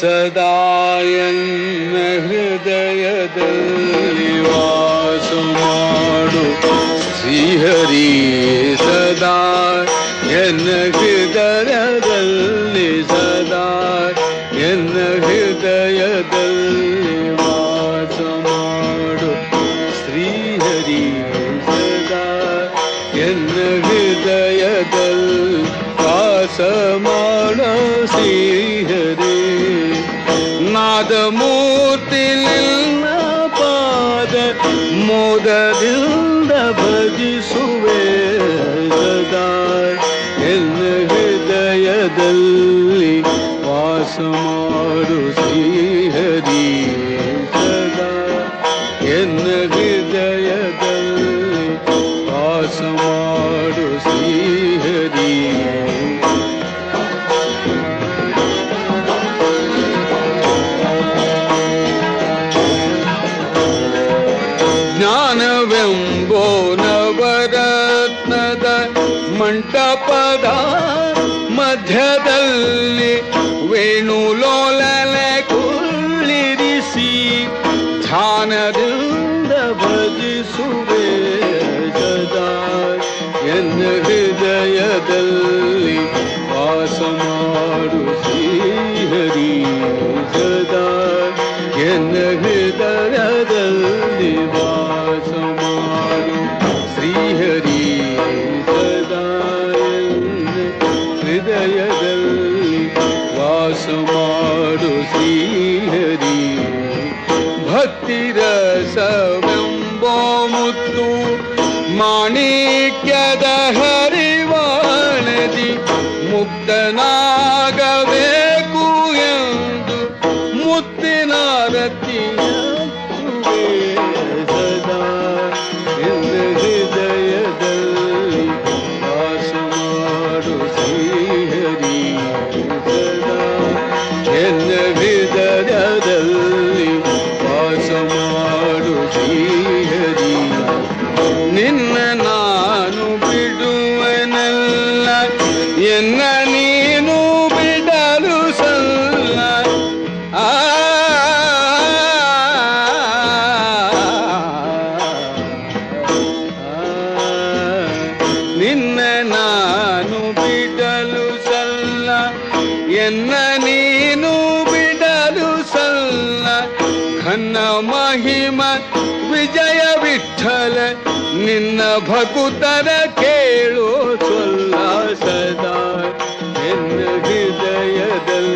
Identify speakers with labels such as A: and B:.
A: सदाय हृदय श्रीहरि सुमाणो सिंहरि सदा य ಶ್ರೀಹರಿ ಸದಾ ಎನ್ನ ಹೃದಯದಲ್ಲಿ ವಾಸ ಮಾಡ ಶ್ರೀಹರಿ ನಾದಮೂರ್ತಿ ನಿನ್ನ ಪಾದ ಮೋದದಿಂದ ಭಜಿಸುವೆ ಸದಾ ಎನ್ನ ಹೃದಯದಲ್ಲಿ ವಾಸ ಮಾಡು ಶ್ರೀಹರಿ ಜ್ಞಾನವೆಂಬೋ ನವರತ್ನದ ಮಂಟಪದ ಮಧ್ಯದಲ್ಲಿ ವೇಣುಲೋಲನೆ ಕುಳ್ಳಿರಿಸಿ ಧ್ಯಾನದಿಂದ ಭಜಿಸುವೆ ಸದಾ ಎನ್ನ ಹೃದಯದಲ್ಲಿ ವಾಸ ಮಾಡು ಶ್ರೀಹರಿ ಸದಾ ಎನ್ನ भक्तिरसम्बमुदु माणिक्यद हरिवाणदि मुक्तना ಎನ್ನ ಹೃದಯದಲ್ಲಿ ವಾಸ ಮಾಡು ಶ್ರೀಹರಿ ನಿನ್ನ ನಾನು ಬಿಡುವನಲ್ಲ ಎನ್ನ ನೀನು ಬಿಡಲು ಸಲ್ಲ ಆ ನಿನ್ನ ನಾನು ಬಿಡಲು ಸಲ್ಲ ಎನ್ನ ನನ್ನ ಮಹಿಮ ವಿಜಯ ವಿಠಲ ನಿನ್ನ ಭಕುತರ ಕೇಳೋ ಸೊಲ್ಲ ಸದಾ ನಿನ್ನ ಹೃದಯದಲ್ಲಿ